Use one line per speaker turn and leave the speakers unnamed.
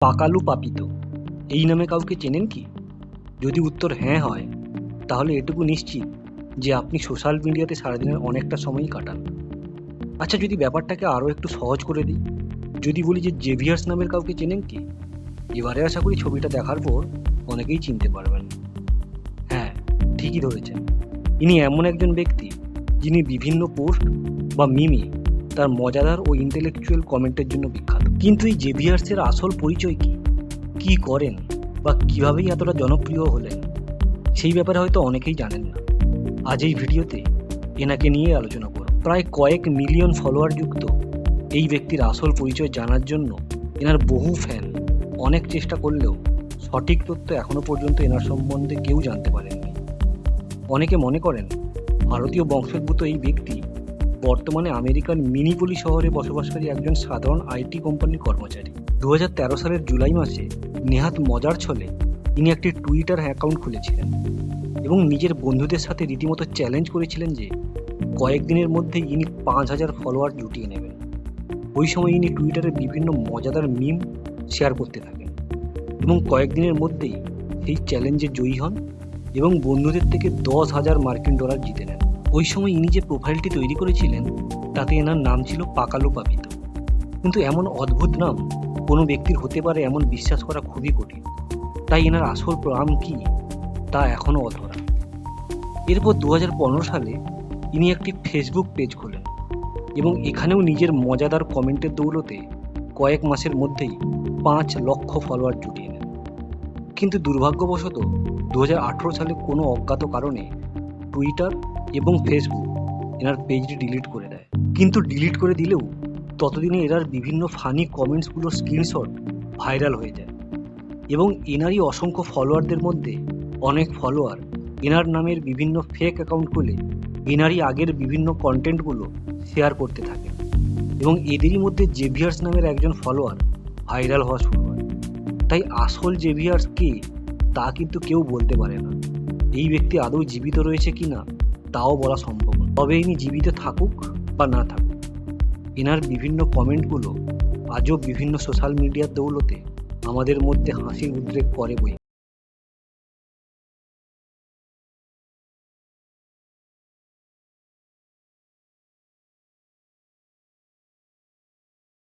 পাকালু পাপিত। এই নামে কাউকে চেনেন কি? যদি উত্তর হ্যাঁ হয়, তাহলে এটুকু নিশ্চিত যে আপনি সোশ্যাল মিডিয়াতে সারাদিনের অনেকটা সময়ই কাটান। আচ্ছা যদি ব্যাপারটাকে আরও একটু সহজ করে দিই, যদি বলি যে জেভিয়ার্স নামের কাউকে চেনেন কি? এবারে আশা করি ছবিটা দেখার পর অনেকেই চিনতে পারবেন। হ্যাঁ ঠিকই ধরেছেন। ইনি এমন একজন ব্যক্তি যিনি বিভিন্ন পোস্ট বা মিমি তার মজাদার ও ইন্টেলেকচুয়াল কমেন্টের জন্য বিখ্যাত। কিন্তু এই জেভিয়ার্সের আসল পরিচয় কি? কি করেন? বা কিভাবেই এতটা জনপ্রিয় হলেন? সেই ব্যাপারে হয়তো অনেকেই জানেন না। আজ এই ভিডিওতে এনাকে নিয়ে আলোচনা করব। প্রায় কয়েক মিলিয়ন ফলোয়ার যুক্ত এই ব্যক্তির আসল পরিচয় জানার জন্য এনার বহু ফ্যান অনেক চেষ্টা করলেও সঠিক তথ্য এখনও পর্যন্ত এনার সম্বন্ধে কেউ জানতে পারেননি। অনেকে মনে করেন ভারতীয় বংশোদ্ভূত এই ব্যক্তি বর্তমানে আমেরিকার মিনিপলি শহরে বসবাসকারী একজন সাধারণ আইটি কোম্পানির কর্মচারী। দু হাজার তেরো সালের জুলাই মাসে নেহাত মজার ছলে ইনি একটি টুইটার অ্যাকাউন্ট খুলেছিলেন এবং নিজের বন্ধুদের সাথে রীতিমতো চ্যালেঞ্জ করেছিলেন যে কয়েকদিনের মধ্যেই ইনি পাঁচ হাজার ফলোয়ার জুটিয়ে নেবেন। ওই সময় ইনি টুইটারে বিভিন্ন মজাদার মিম শেয়ার করতে থাকেন এবং কয়েকদিনের মধ্যেই সেই চ্যালেঞ্জে জয়ী হন এবং বন্ধুদের থেকে দশ হাজার মার্কিন ডলার জিতে নেন। ওই সময় ইনি যে প্রোফাইলটি তৈরি করেছিলেন, তাতে এনার নাম ছিল পাকালো পাপিত। কিন্তু এমন অদ্ভুত নাম কোনো ব্যক্তির হতে পারে এমন বিশ্বাস করা খুবই কঠিন। তাই এনার আসল নাম কি, তা এখনও অধরা। এরপর দু হাজার পনেরো সালে ইনি একটি ফেসবুক পেজ খোলেন এবং এখানেও নিজের মজাদার কমেন্টের দৌলতে কয়েক মাসের মধ্যেই পাঁচ লক্ষ ফলোয়ার জুটিয়ে নেন। কিন্তু দুর্ভাগ্যবশত দু হাজার আঠেরো সালে কোনো অজ্ঞাত কারণে টুইটার এবং ফেসবুক এনার পেজটি ডিলিট করে দেয়। কিন্তু ডিলিট করে দিলেও ততদিনে এনার বিভিন্ন ফানি কমেন্টসগুলোর স্ক্রিনশট ভাইরাল হয়ে যায়। এবং এনারই অসংখ্য ফলোয়ারদের মধ্যে অনেক ফলোয়ার এনার নামের বিভিন্ন ফেক অ্যাকাউন্ট খুলে এনারই আগের বিভিন্ন কন্টেন্টগুলো শেয়ার করতে থাকে। এবং এদেরই মধ্যে জেভিয়ার্স নামের একজন ফলোয়ার ভাইরাল হওয়া শুরু হয়। তাই আসল জেভিয়ার্স কে তা কিন্তু কেউ বলতে পারে না। এই ব্যক্তি আদৌ জীবিত রয়েছে কি না তাও বলা সম্ভব তবে ইনি জীবিত থাকুক বা না থাকুক, এনার বিভিন্ন কমেন্টগুলো আজও বিভিন্ন সোশ্যাল মিডিয়ার দৌলতে আমাদের মধ্যে হাসির উদ্রেক করে বই।